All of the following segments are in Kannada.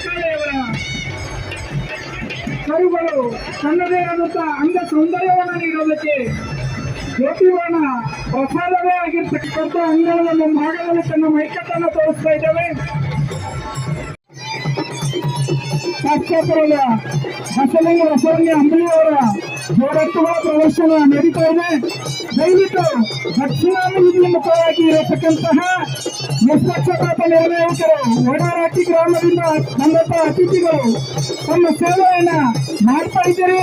ಸರ್ಕಾರೆಯವರ ಕರುಗಳು ತನ್ನದೇ ಆದಂತ ಅಂಗ ಸೌಂದರ್ಯವನ್ನು ನೀಡೋದಕ್ಕೆ ಜ್ಯೋತಿವರ್ಣ ಪ್ರಸಾದವೇ ಆಗಿರ್ತಕ್ಕಂಥ ಅಂಗಗಳನ್ನು ಭಾಗದಲ್ಲಿ ತನ್ನ ಮೈಕಟ್ಟನ್ನು ತೋರಿಸ್ತಾ ಇದ್ದೇವೆ. ಶಾಸಕರಾದ ಬಸಲಿಂಗ ಬಸವಲಿಂಗ ಅಂಬಲಿಯವರ ಜೋಡೆತ್ತುವ ಪ್ರದರ್ಶನ ನಡೀತಾ ಇದೆ. ದಯವಿಟ್ಟು ದಕ್ಷಿಣಾಭಿವೃದ್ಧಿ ಮುಖವಾಗಿ ಇರತಕ್ಕಂತಹ ನಿಷ್ಪಕ್ಷಪಾತ ನಿರ್ಣಾಯಕರು ಒಡಾರಾಟಿ ಗ್ರಾಮದಿಂದ ಬಂದಂತಹ ಅತಿಥಿಗಳು ತಮ್ಮ ಸೇವೆಯನ್ನ ಮಾಡ್ತಾ ಇದ್ದೀರಿ.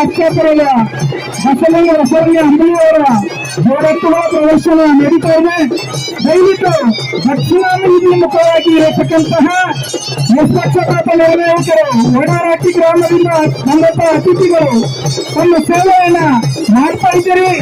ಸಾಕ್ಷಾತ್ರದ ಬಸಲಿಂಗ ಬಸವಣ್ಣ ಅಂಬಳಿಯವರ ಜೋಡೆತ್ತುವ ಪ್ರದರ್ಶನ ನಡೀತಾ ಇದೆ. ದಯವಿಟ್ಟು ದಕ್ಷಿಣಾಭಿವೃದ್ಧಿ ಮುಖವಾಗಿ ಇರತಕ್ಕಂತಹ ನಿಷ್ಪಕ್ಷಪಾತ ನಿರ್ಣಾಯಕರು ಒಡಾರಾಟಿ ಗ್ರಾಮದಿಂದ ಬಂದಂತಹ ಅತಿಥಿಗಳು ತಮ್ಮ ಸೇವೆಯನ್ನ ಮಾಡ್ತಾ ಇದ್ದೀರಿ.